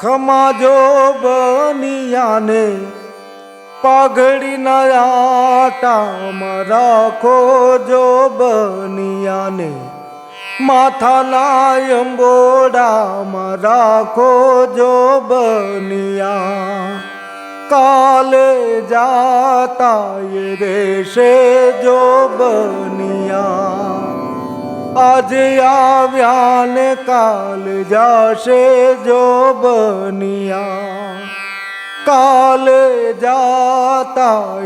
ખમાજો બનિયાને, પાઘડીના આટામાં રાખો જો બનિયાને, માથાના અંબોડામાં રાખો જો બનિયા. કાલે જાતા એ દેશે જો બનિયા. આજે આવ્યા ને કાલ જાશે જો બનિયા કાલે જાતા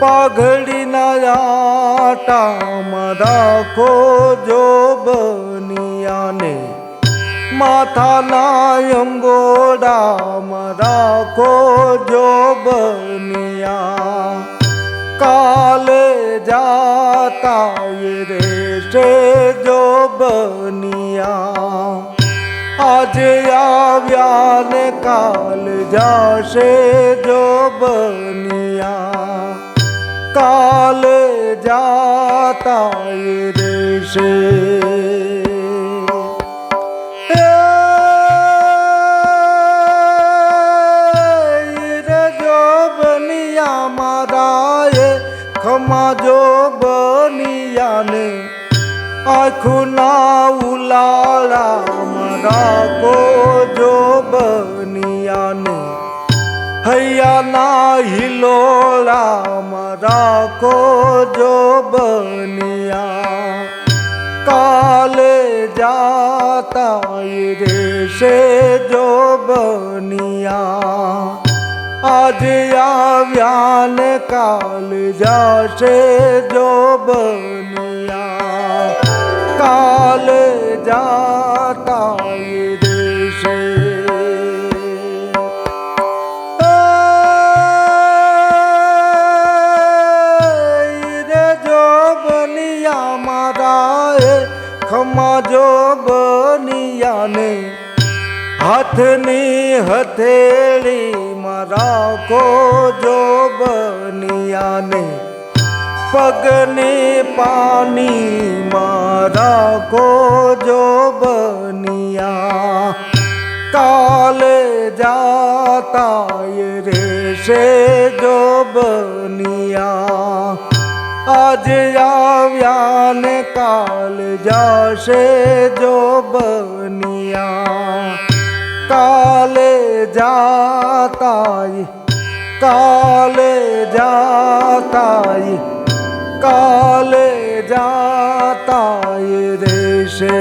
પાઘડીના આટામાં રાખો જો બનિયાને માથાના અંગોડામાં રાખો જો બનિયા કાલે જાતા એ રેશે જો બનિયા આજે આવ્યા ને કાલ જાશે જો બનિયા કાલે જાતા એ રેશે રે જો બનિયા મારા એ ખમાજો બનિયાને આખું ના ઉલાળામાં રાખો રાખો જો બનિયા. કાલે જાતા રેશે જો બનિયા. આજે આવ્યા ને કાલ જાશે જો બનિયા. બનિયા મારા એ ખમાજો બનિયાને. હાથની હથેળી રાખો જો બનિયાને. પગની પાણી રાખો જો બનિયા. કાલે જાતા એ રેશે જો બનિયા. આજે આવ્યા ને કાલ જાશે જો બનિયા કાલે જાતાય કાલે જાતાય કાલે જાતાય દેશે